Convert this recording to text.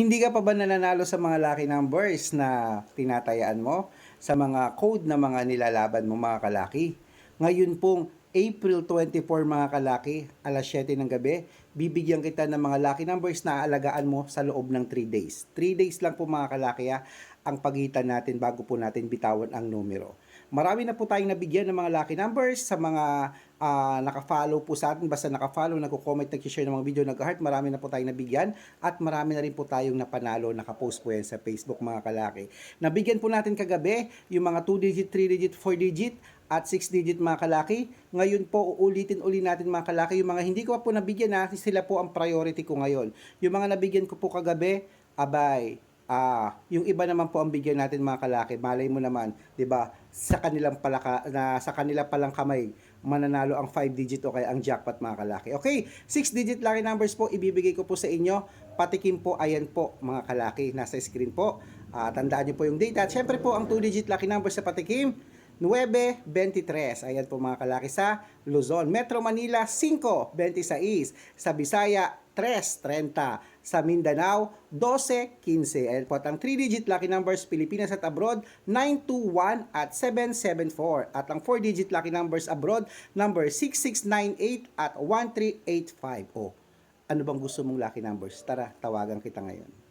Hindi ka pa ba nananalo sa mga lucky numbers na tinatayaan mo? Sa mga code na mga nilalaban mo mga kalaki? Ngayon pong April 24 mga kalaki, alas 7 ng gabi, bibigyan kita ng mga lucky numbers na aalagaan mo sa loob ng 3 days. 3 days lang po mga kalaki ha, ang pagitan natin bago po natin bitawan ang numero. Marami na po tayong nabigyan ng mga lucky numbers sa mga ah, naka-follow po sa atin. Basta naka-follow, nagko-comment, nag-share ng mga video, nag-heart. Marami na po tayong nabigyan at marami na rin po tayong napanalo. Naka-post po yan sa Facebook mga kalaki. Nabigyan po natin kagabi yung mga 2-digit, 3-digit, 4-digit at 6-digit mga kalaki. Ngayon po, uulitin uli natin mga kalaki. Yung mga hindi ko pa po nabigyan na, sila po ang priority ko ngayon. Yung mga nabigyan ko po kagabi, abay, Ah, yung iba naman po ang bigyan natin mga kalaki. Malay mo naman, 'di ba? Sa kanilang palaka na sa kanila palang kamay mananalo ang 5 digit o kaya ang jackpot mga kalaki. Okay, 6 digit lucky numbers po ibibigay ko po sa inyo. Patikim po ayan po mga kalaki nasa screen po. Ah, tandaan niyo po yung data. At syempre po ang 2 digit lucky numbers sa patikim 9.23. Ayan po mga kalaki sa Luzon. Metro Manila, 5.26. Sa Bisaya, 3.30. Sa Mindanao, 12.15. Ayan po at ang 3-digit lucky numbers Pilipinas at abroad, 921 at 774. At ang 4-digit lucky numbers abroad, number 6698 at 1385. Oh, ano bang gusto mong lucky numbers? Tara, tawagan kita ngayon.